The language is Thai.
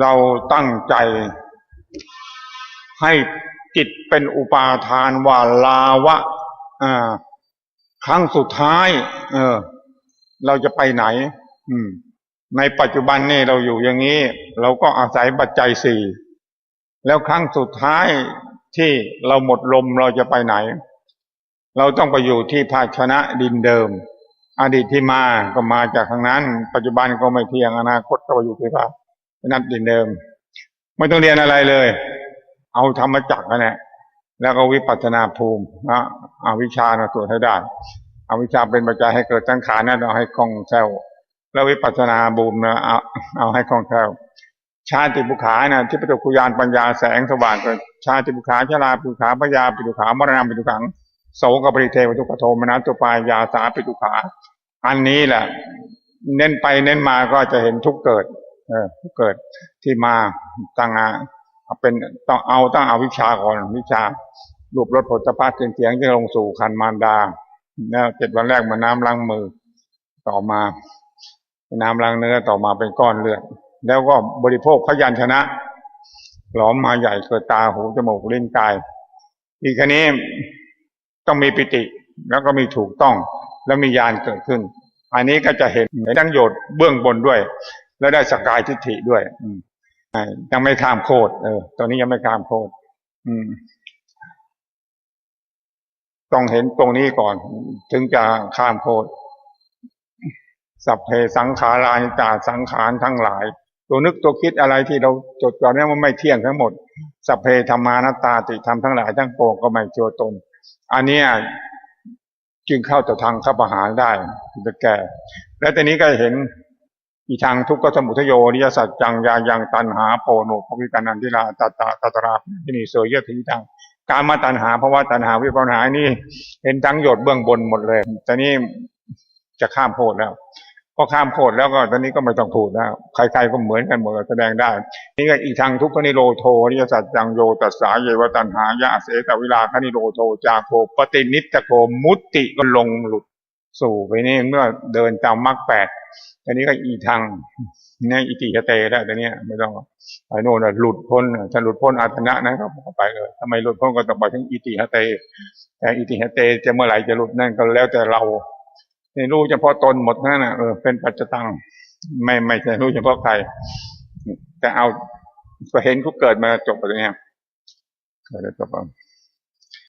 เราตั้งใจ ให้จิตเป็นอุปาทานว่าลาวะครั้งสุดท้าย เออ เราจะไปไหน อืม ในปัจจุบันนี่เราอยู่อย่างนี้ เราก็อาศัยปัจจัยสี่แล้วครั้งสุดท้ายที่เราหมดลมเราจะไปไหน เราต้องไปอยู่ที่ภาชนะดินเดิม อดีตที่มาก็มาจากทางนั้น ปัจจุบันก็ไม่เที่ยงอนาคตก็ไปอยู่ที่ภาช นะดินเดิม ไม่ต้องเรียนอะไรเลย เอาธรรมจักรนั่นแหละแล้วก็วิปัสนาภูมินะเอาวิชามาตรวจให้ได้เอาวิชาเป็นปัจจัยให้เกิดสังขารนั่นเอาให้คล่องแคล่วแล้ววิปัสนาบูมนะเอาเอาให้คล่องแคล่วชาติบุขานะที่ปฏิคุยานปัญญาแสงสว่างเกิดชาติบุขาชราปุขาพยาปิตุขามรณะปิตุขังโสกปริเทวทุกโทมนัสตุปายาสาปิตุขา อันนี้แหละ เน้นไปเน้นมาก็จะเห็นทุกเกิด เออทุกเกิดที่มาตั้งเป็นต้องเอาต้องเอาวิชาก่อนวิชารูปรสผลสะพัดเสียงจะลงสู่คันมารดาเนี่ยเจ็ดวันแรกมาน้ำล้างมือ ต่อมาน้ำล้างเนื้อต่อมาเป็นก้อนเลือดแล้วก็บริโภคพยัญชนะ หลอมมาใหญ่เกิดตาหูจมูกลิ้นกาย อีกคันนี้ต้องมีปิติแล้วก็มีถูกต้องแล้วมีญาณเกิดขึ้น อันนี้ก็จะเห็นในทั้งโยชน์เบื้องบนด้วย แล้วได้สกายทิฏฐิด้วย อืมยังไม่ข้ามโคดเออตอนนี้ยังไม่ข้ามโคดอืม ต้องเห็นตรงนี้ก่อน ถึงจะข้ามโคดสัพเพสังขารานิจาสังขารทั้งหลาย ตัวนึกตัวคิดอะไรที่เราจดจ่อเนี่ยมันไม่เที่ยงทั้งหมด สัพเพธรรมานตาติธรรมทั้งหลายทั้งปวงก็ไม่เจอตน อันนี้จึงเข้าแต่ทางข้าประหารได้จะแก่ และตอนนี้ก็เห็น อีทางทุกขสมุทโยนิยสัจจังยายังตันหาโปโนภวิกานันทิลาตตาตตราที่นี่เสยเยทีทางการมาตันหาเพราะว่าตันหาวิปัญหานี่เห็นทั้งหยดเบื้องบนหมดเลยแต่นี่จะข้ามโพดแล้วพอข้ามโพดแล้วก็ตอนนี้ก็ไม่ต้องพูดแล้วใครๆก็เหมือนกันหมดแสดงได้ นี่ก็อีทางทุกขนิโรโทนิยสัจจังโยตัสสาเยวตันหายาเสตวิลาคนิโรโทจาโคปฏินิตโคมุตติก็ลงหลุด สู่ไปนี่เมื่อเดินตามมรรคแปดอันนี้ก็อีทางนี่อิติหเตได้แต่เนี้ยไม่ต้องไปโน่นหลุดพ้นถ้าหลุดพ้นอาตนะนะครับไปเลยทำไมหลุดพ้นก็ต้องไปถึงอิติหเต แต่อิติหเตจะเมื่อไหร่จะหลุดนั่นก็แล้วแต่เราในรู้เฉพาะตนหมดนั่นนะเออเป็นปัจจตังไม่ไม่ใช่รู้เฉพาะใครแต่เอาเห็นเขาเกิดมาจบไปเนี้ยเกิดแล้วจบ